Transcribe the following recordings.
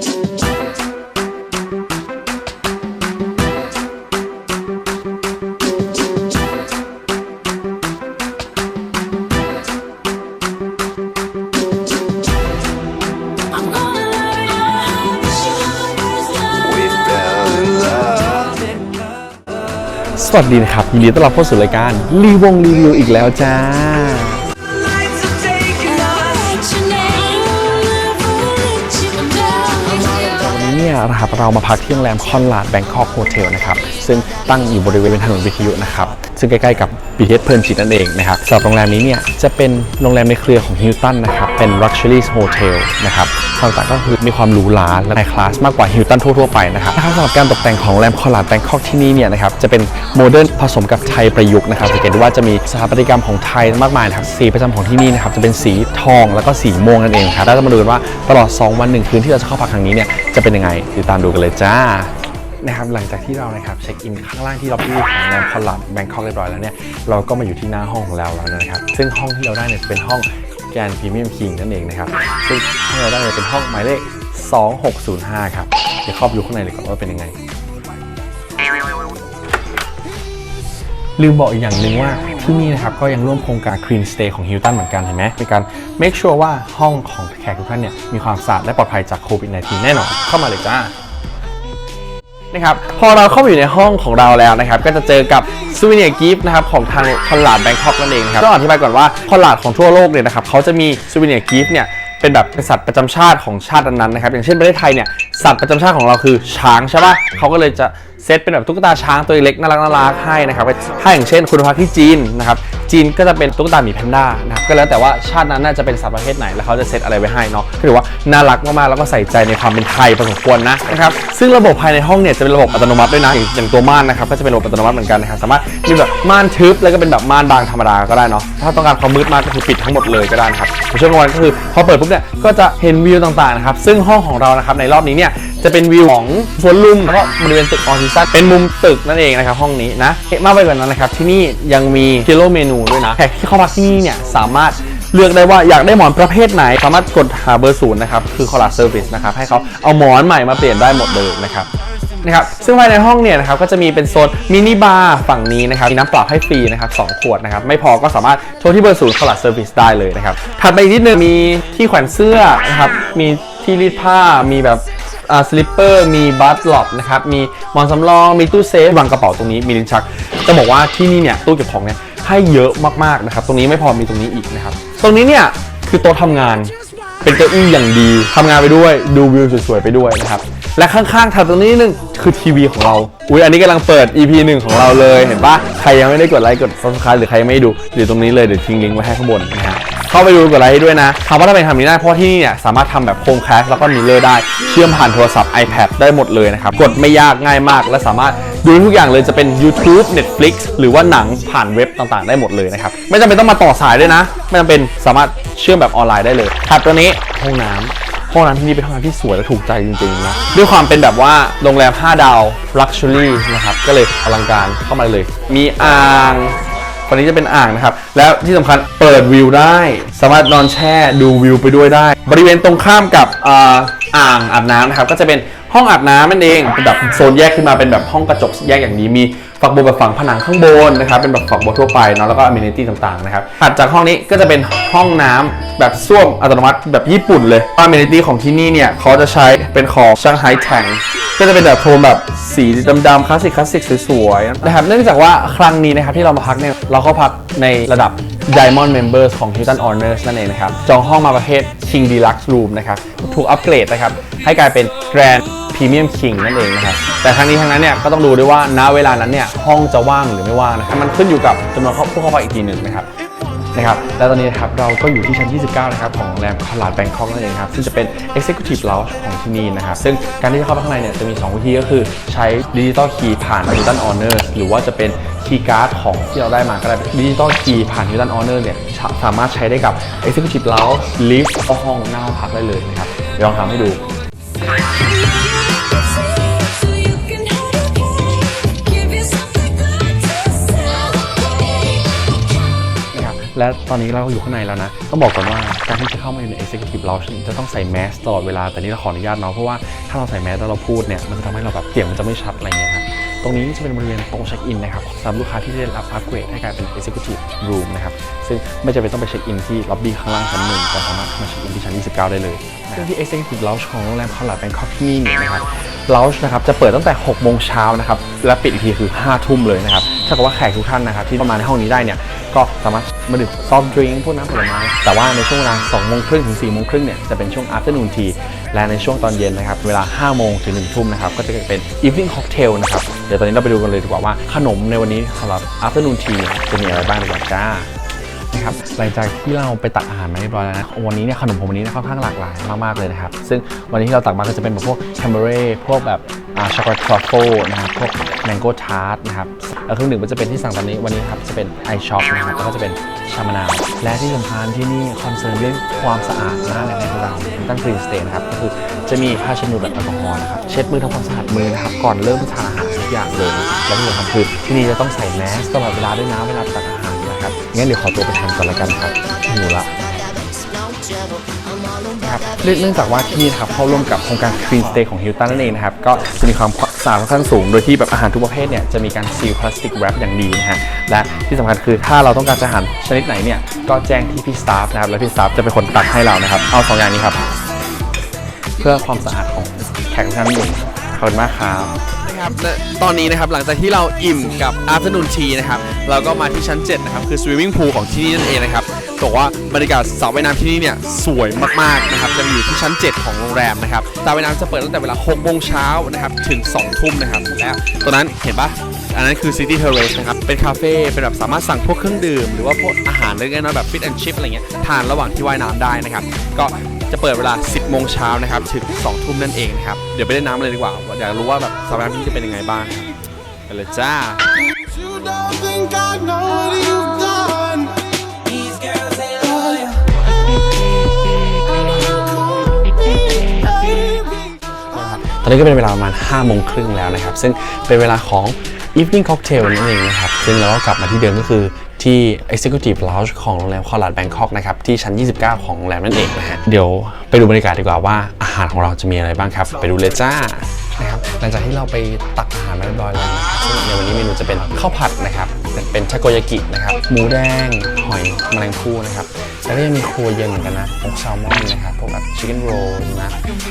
สวัสดีนะครับ ยินดีต้อนรับเข้าสู่รายการรีวงรีวิวอีกแล้วจ้า นี้เนี่ยนะครับเรามาพักที่โรงแรมคอนลาดแบงคอกโฮเทลนะครับซึ่งตั้งอยู่บริเวณถนนวิทยุนะครับ ซึ่งใกล้ๆกับ BTS เพลินจิตนั่นเองนะครับสำหรับโรงแรมนี้เนี่ยจะเป็นโรงแรมในเครือของฮิลตันนะครับเป็น Luxury Hotel นะครับความต่างก็คือมีความหรูหราและไฮคลาสมากกว่าฮิลตันทั่วๆไปนะครับนะรบสำหรับการตกแต่งของโรงแรมคอนลาดแบงคอกที่นี่เนี่ยนะครับจะเป็นโมเดิร์นผสมกับไทยประยุกต์นะครับสังเกตได้ว่าจะมีสถาปัตยกรรมของไทยมากมายนะครับสีประจำของที่นี่นะครับจะเป็นสีทองแล้วก็สีม่วงนั่นเองครับแล้วเรามาดูกันว่าตลอด 2 วัน1คืนที่เราจะเข้าพักครั้งนี้เนี่ยจะเป็นยังไงติดตามดูกันเลยจ้า นะครับหลังจากที่เรานะครับเช็คอินข้างล่างที่ล็อบบี้ของโรงแรมคอนลัดแบงคอกเรียบร้อยแล้วเนี่ยเราก็มาอยู่ที่หน้าห้องของเราแล้วนะครับ ซึ่งห้องที่เราได้เนี่ยเป็นห้องแกรนพรีเมียมคิงนั่นเองนะครับซึ่งห้องที่เราได้เนี่ยเป็นห้องหมายเลข 2605 ครับเดี๋ยวเข้าไปดูข้างในเลยก่อนว่าเป็นยังไงลืมบอกอีกอย่างหนึ่งว่าที่นี่นะครับก็ยังร่วมโครงการ Clean Stay ของ Hilton เหมือนกันเห็นไหมเป็นการ make sure ว่าห้องของแขกทุกท่านเนี่ยมีความสะอาดและปลอดภัยจากโควิด -19 แน่นอน เข้ามาเลยจ้า นะครับพอเราเข้าไปอยู่ในห้องของเราแล้วนะครับก็จะเจอกับซูเวเนียกิฟต์นะครับของทางคอนลาดแบงคอกนั่นเองครับต้องอธิบายก่อนว่าคอนลาดของทั่วโลกเนี่ยนะครับเขาจะมีซูเวเนียกิฟต์เนี่ยเป็นแบบเป็นสัตว์ประจำชาติของชาตินั้นๆนะครับอย่างเช่นประเทศไทยเนี่ยสัตว์ประจำชาติของเราคือช้างใช่ปะเขาก็เลยจะ เซตเป็นแบบตุ๊กตาช้างตัวเล็กน่ารักน่ารักให้นะครับถ้าอย่างเช่นคุณพักที่จีนนะครับจีนก็จะเป็นตุ๊กตาหมีแพนด้านะครับก็แล้วแต่ว่าชาตินั้นน่าจะเป็นสัตว์ประเภทไหนแล้วเขาจะเซตอะไรไว้ให้เนาะก็ถือว่าน่ารักมากๆแล้วก็ใส่ใจในความเป็นไทยพอสมควรนะนะครับซึ่งระบบภายในห้องเนี่ยจะเป็นระบบอัตโนมัติด้วยนะอย่างอย่างตัวม่านนะครับก็จะเป็นระบบอัตโนมัติเหมือนกันนะครับสามารถมีแบบม่านทึบแล้วก็เป็นแบบม่านบางธรรมดาก็ได้เนาะถ้าต้องการความมืดมากก็คือปิดทั้งหมดเลยก็ได้นะครับในช่วงกลางวันก็คือพอเปิดปุ๊บเนี่ยก็จะเห็นวิวต่างๆนะครับซึ่งห้องของเรานะครับในรอบนี้เนี่ย จะเป็นวิวของสวนลุมแล้วก็บริเวณตึกออซิซันเป็นมุมตึกนั่นเองนะครับห้องนี้นะมากไปกว่านั้นนะครับที่นี่ยังมีเทโลเมนูด้วยนะแขกที่เข้ามาที่นี่เนี่ยสามารถเลือกได้ว่าอยากได้หมอนประเภทไหน สามารถกดหาเบอร์ศูนย์นะครับคือ c o l a Service นะครับให้เขาเอาหมอนใหม่มาเปลี่ยนได้หมดเลยนะครับนะครับซึ่งภายในห้องเนี่ยนะครับก็จะมีเป็นโซนมินิบาร์ฝั่งนี้นะครับมีน้ำเปล่าให้ฟรีนะครับสองขวดนะครับไม่พอก็สามารถโทรที่เบอร์ศูนย์ c o l a Service ได้เลยนะครับถัดไปอีกนิดนึงมีที่แขวนเสื้อนะครับมีที่รีดผ้ามีแบบ สลิปเปอร์มีบัตหลอปนะครับมีหมอนสำรองมีตู้เซฟวางกระเป๋าตรงนี้มีลิ้นชัก จะบอกว่าที่นี่เนี่ยตู้เก็บของเนี่ยให้เยอะมากๆนะครับตรงนี้ไม่พอมีตรงนี้อีกนะครับตรงนี้เนี่ยคือโต๊ะทำงานเป็นเก้าอี้อย่างดีทำงานไปด้วยดูวิวสวยๆไปด้วยนะครับและข้างๆถัดตรงนี้นึงคือทีวีของเราอุ้ยอันนี้กำลังเปิด EP หนึ่งของเราเลยเห็นปะใครยังไม่ได้กดไลค์กด subscribe หรือใครไม่ด้ดูอยู่ตรงนี้เลยเดี๋ยวทิ้งลิงก์ไว้ให้ข้างบนนะฮะ เข้าไปดูกดไลค์ด้วยนะถามว่าทำไมทำนี้ได้เพราะที่นี่เนี่ยสามารถทำแบบโคมแคสแล้วก็มิเลอร์ได้เชื่อมผ่านโทรศัพท์ iPad ได้หมดเลยนะครับกดไม่ยากง่ายมาก และสามารถดูทุกอย่างเลยจะเป็น YouTube Netflix หรือว่าหนังผ่านเว็บต่างๆ ได้หมดเลยนะครับไม่จำเป็นต้องมาต่อสายด้วยนะ ไม่จำเป็นสามารถเชื่อมแบบออนไลน์ได้เลยถัดตัวนี้ห้องน้ำห้องน้ำที่นี่เป็นห้องน้ำที่สวยและถูกใจจริงๆนะด้วยความเป็นแบบว่าโรงแรม 5 ดาว Luxury นะครับ ก็เลยอลังการเข้ามาเลย มีอ่าง ฝั่งนี้จะเป็นอ่างนะครับ แล้วที่สำคัญเปิดวิวได้ สามารถนอนแช่ดูวิวไปด้วยได้ บริเวณตรงข้ามกับอ่าอ่างอาบน้ำนะครับ ก็จะเป็นห้องอาบน้ำนั่นเองเป็นแบบโซนแยกขึ้นมาเป็นแบบห้องกระจกแยกอย่างนี้มีฝักบัวแบบฝังผนังข้างบนนะครับเป็นแบบฝักบัวทั่วไปเนาะแล้วก็อ m ม n i t y ต่างๆนะครับถัดจากห้องนี้ก็จะเป็นห้องน้ำแบบส้วมอัตโนมัติแบบญี่ปุ่นเลยอ m ม n i t y ของที่นี่เนี่ยเขาจะใช้เป็นของช่างไฮแทง ก็จะเป็นแบบโทนแบบสีดำๆคลาสสิกคลาสสิกสวยๆนะครับเนื่องจากว่าครั้งนี้นะครับที่เรามาพักเนี่ยเราเข้าพักในระดับ Diamond Members ของ Hilton Honors นั่นเองนะครับ จองห้องมาประเภท King Deluxe Room นะครับ ถูกอัปเกรดนะครับ ให้กลายเป็น Grand Premium King นั่นเองนะครับ แต่ทั้งนี้ทั้งนั้นเนี่ยก็ต้องดูด้วยว่าณเวลานั้นเนี่ยห้องจะว่างหรือไม่ว่างนะครับมันขึ้นอยู่กับจำนวนผู้เข้าพักอีกทีหนึ่งนะครับ นะครับและตอนนี้นะครับเราก็อยู่ที่ชั้น 29 นะครับของโรงแรมคาลาดแบงคอกนั่นเองครับซึ่งจะเป็น Executive Lounge ของที่นี่นะครับซึ่งการที่จะเข้าไปข้างในเนี่ยจะมี 2 วิธีก็คือใช้ดิจิตอลคีย์ผ่าน Hilton Honors หรือว่าจะเป็นคีย์การ์ดของที่เราได้มาก็ได้ดิจิตอลคีย์ผ่าน Hilton Honors เนี่ยสามารถใช้ได้กับ Executive Lounge Lift ห้องหน้าห้องพักได้เลยนะครับเดี๋ยวลองทำให้ดู และตอนนี้เราอยู่ข้างในแล้วนะ ต้องบอกก่อนว่าการที่จะเข้ามาใน Executive Lounge จะต้องใส่แมสตลอดเวลา แต่นี่เราขออนุญาตเนาะ เพราะว่าถ้าเราใส่แมสแล้วเราพูดเนี่ย มันจะทำให้เราแบบเสียงมันจะไม่ชัดอะไรเงี้ยครับ ตรงนี้จะเป็นบริเวณโต๊ะเช็คอินนะครับสำหรับลูกค้าที่ได้รับอัปเกรดให้กลายเป็น Executive Room นะครับ ซึ่งไม่จำเป็นต้องไปเช็คอินที่ล็อบบี้ข้างล่างชั้นหนึ่งแต่สามารถมาเช็คอินที่ชั้น 29 ได้เลยซึ่งที่ Executive Lounge ของโรงแรมคอลลาดแบงคอกที่นี่เนี่ยนะครับ Lounge นะครับจะเปิดตั้งแต่6โมงเช้านะครับและปิดอีกทีคือ5ทุ่มเลยนะครับ ถ้าเกิดว่าแขกทุกท่านนะครับที่เข้ามาในห้องนี้ได้เนี่ยก็สามารถมาดื่มซอฟต์ดริงก์พวกน้ำผลไม้แต่ว่าในช่วงเวลา2โมงครึ่งถึง4โมงครึ่งเนี่ยจะเป็นช่วง afternoon tea และในช่วงตอนเย็นนะครับเวลา 5 โมงถึง1ทุ่มนะครับก็จะเป็น evening cocktail นะครับเดี๋ยวตอนนี้เราไปดูกันเลยดีกว่าว่าขนมในวันนี้สำหรับ afternoon tea จะมีอะไรบ้างดีกว่าจ้านะครับหลังจากที่เราไปตักอาหารมาเรียบร้อยแล้วนะวันนี้เนี่ยขนมผมวันนี้เนี่ยค่อนข้างหลากหลายมากๆเลยนะครับ ซึ่งวันนี้ที่เราตักมาก็จะเป็นแบบพวกแคมเบอร์พวกแบบ ช็อกโกแลตทรัฟเฟิลนะครับพวกแมงโก้ทาร์ตนะครับแล้วเครื่องดื่มก็จะเป็นที่สั่งตอนนี้วันนี้ครับจะเป็นไอช็อปนะครับแล้วก็จะเป็นชามะนาว และที่สำคัญที่นี่คอนเซิร์นเรื่องความสะอาดมากในโรงแรมตั้งกรีนสเตย์นะครับก็คือจะมีผ้าเช็ดมือแบบแอลกอฮอล์นะครับเช็ดมือทำความสะอาดมือนะครับก่อนเริ่มทานอาหารทุกอย่างเลยและที่สำคัญคือที่นี่จะต้องใส่แมสตลอดเวลาด้วยนะเวลาตักอาหารนะครับงั้นเดี๋ยวขอตัวไปทานก่อนละกันครับหิวละ ครับเนื่องจากว่าที่นี่นะครับเข้าร่วมกับโครงการ Clean Stay ของ Hilton นั่นเองนะครับก็จะมีความสะอาดค่อนข้างสูง โดยที่แบบอาหารทุกประเภทเนี่ยจะมีการซีลพลาสติกแรปอย่างดีนะฮะและที่สำคัญคือถ้าเราต้องการจะอาหารชนิดไหนเนี่ยก็แจ้งที่พี่สตาฟนะครับแล้วพี่สตาฟจะเป็นคนตักให้เรานะครับเอาสองอย่างนี้ครับ เพื่อความสะอาดของแขกทุกท่านเองขอบคุณมากครับนะครับและตอนนี้นะครับหลังจากที่เราอิ่มกับ afternoon tea นะครับเราก็มาที่ชั้น 7 นะครับคือ swimming pool ของที่นี่นั่นเองนะครับ บอกว่าบรรยากาศสระว่ายน้ำที่นี่เนี่ยสวยมากๆนะครับจะอยู่ที่ชั้น 7 ของโรงแรมนะครับสระว่ายน้ำจะเปิดตั้งแต่เวลา6โมงเช้านะครับถึง 2 ทุ่มนะครับและตรงนั้นเห็นปะอันนั้นคือ City Terrace นะครับ เป็นคาเฟ่เป็นแบบสามารถสั่งพวกเครื่องดื่ม หรือว่าพวกอาหารเล็กๆน้อยๆแบบ fit and chip อะไรเงี้ยทานระหว่างที่ว่ายน้ำได้นะครับ ก็จะเปิดเวลา 10 โมงเช้านะครับ ถึง 2 ทุ่มนั่นเองนะครับ เดี๋ยวไปเล่นน้ำเลยดีกว่า อยากรู้ว่าแบบสระว่ายน้ำที่จะเป็นยังไงบ้างไปเลยจ้า อนนี้ก็เป็นเวลาประมาณ5โมงครึ่งแล้วนะครับ ซึ่งเป็นเวลาของ evening cocktail นั่นเองนะครับ ซึ่งเราก็กลับมาที่เดิมก็คือที่ executive lounge ของโรงแรมคอลาดแบงคอกนะครับ ที่ชั้น 29 ของโรงแรมนั่นเองนะฮะเดี๋ยวไปดูบรรยากาศดีกว่าว่าอาหารของเราจะมีอะไรบ้างครับ ไปดูเลยจ้านะครับหลังจากที่เราไปตักอาหารมาเรียบร้อยแล้วนะครับซึ่งในวันนี้เมนูจะเป็นข้าวผัดนะครับ เป็นทาโกยากินะครับหมูแดงหอยแมลงภู่นะครับ แล้วก็ยังมีครัวเย็นเหมือนกันนะพวกแซลมอนนะครับพวกแบบชิคเก้นโรลนะ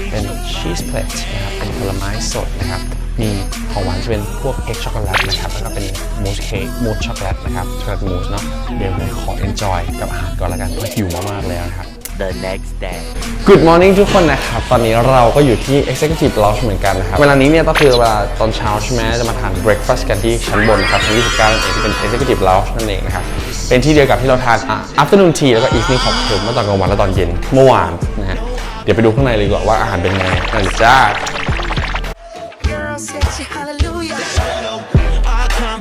เป็นชีสเพลทนะครับเป็นผลไม้สดนะครับมีของหวานจะเป็นพวกเค้กช็อกโกแลตนะครับแล้วก็เป็นมูสเค้กมูสช็อกโกแลตนะครับช็อกโกแลตมูสเนาะเดี๋ยวเลยขอ enjoy กับอาหารก่อนละกันเพราะหิวมากๆแล้วนะครับ the next day. Good morning ทุกคนนะครับ ตอนนี้เราก็อยู่ที่ Executive Lounge เหมือนกันนะครับ เวลานี้เนี่ยก็คือเวลาตอนเช้าใช่ไหมจะมาทาน breakfast กันที่ชั้นบนนะครับชั้น29นั่นเองที่เป็น Executive Lounge นั่นเองนะครับ เป็นที่เดียวกับที่เราทานอะ afternoon tea แล้วก็อีฟนิ่งของเมเมื่อตอนกลางวันและตอนเย็นเมื่อวานนะฮะเดี๋ยวไปดูข้างในเลยดีกว่าว่าอาหารเป็นไงนั่นจ้า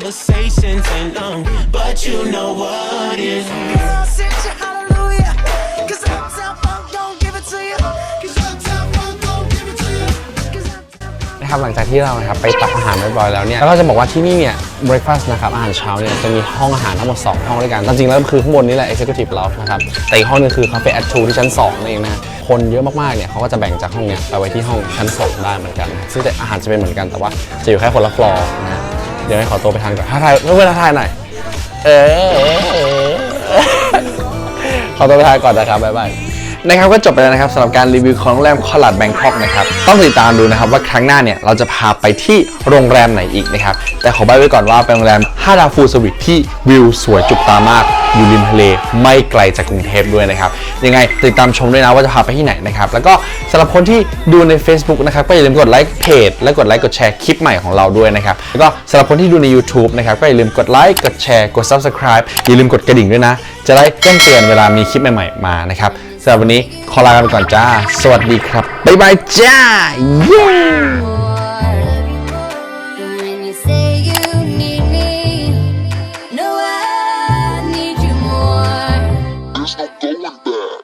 conversations ain't long, but you know what is. นะครับหลังจากที่เรานะครับไปตักอาหารเรียบร้อยแล้วเนี่ยแล้วก็จะบอกว่าที่นี่เนี่ย breakfast นะครับอาหารเช้าเนี่ยจะมีห้องอาหารทั้งหมด 2 ห้องด้วยกัน จริงๆแล้วคือข้างบนนี่แหละ executive lounge นะครับแต่อีกห้องนึงคือ cafe at two ที่ชั้น2นั่นเองนะคนเยอะมากๆเนี่ยเขาก็จะแบ่งจากห้องเนี้ยไปไว้ที่ห้องชั้น2ได้เหมือนกันซึ่งแต่อาหารจะเป็นเหมือนกันแต่ว่าจะอยู่แค่คนละฟลอร์นะฮะเดี๋ยวให้ขอตัวไปทานก่อนท้าทายเพื่อนๆท้าทายหน่อยเออขอตัวไปทานก่อนนะครับบ๊ายบาย นะครับก็จบไปแล้วนะครับสำหรับการรีวิวของโรงแรมคอลาดแบงคอกนะครับต้องติดตามดูนะครับว่าครั้งหน้าเนี่ยเราจะพาไปที่โรงแรมไหนอีกนะครับแต่ขอใบ้ไว้ก่อนว่าเป็นโรงแรม5ดาวฟูลสวิทที่วิวสวยจุกตามากอยู่ริมทะเลไม่ไกลจากกรุงเทพด้วยนะครับยังไงติดตามชมด้วยนะว่าจะพาไปที่ไหนนะครับแล้วก็สำหรับคนที่ดูใน Facebook นะครับก็อย่าลืมกดไลค์เพจและกดไลค์กดแชร์คลิปใหม่ของเราด้วยนะครับแล้วก็สำหรับคนที่ดูใน YouTube นะครับก็อย่าลืมกดไลค์กดแชร์กด Subscribe อย่าลืมกดกระดิ่งด้วยนะ จะได้แจ้งเตือนเวลามีคลิปใหม่ ๆ มานะครับ สำหรับวันนี้ขอลากันก่อนจ้า สวัสดีครับ บ๊ายบายจ้า เย้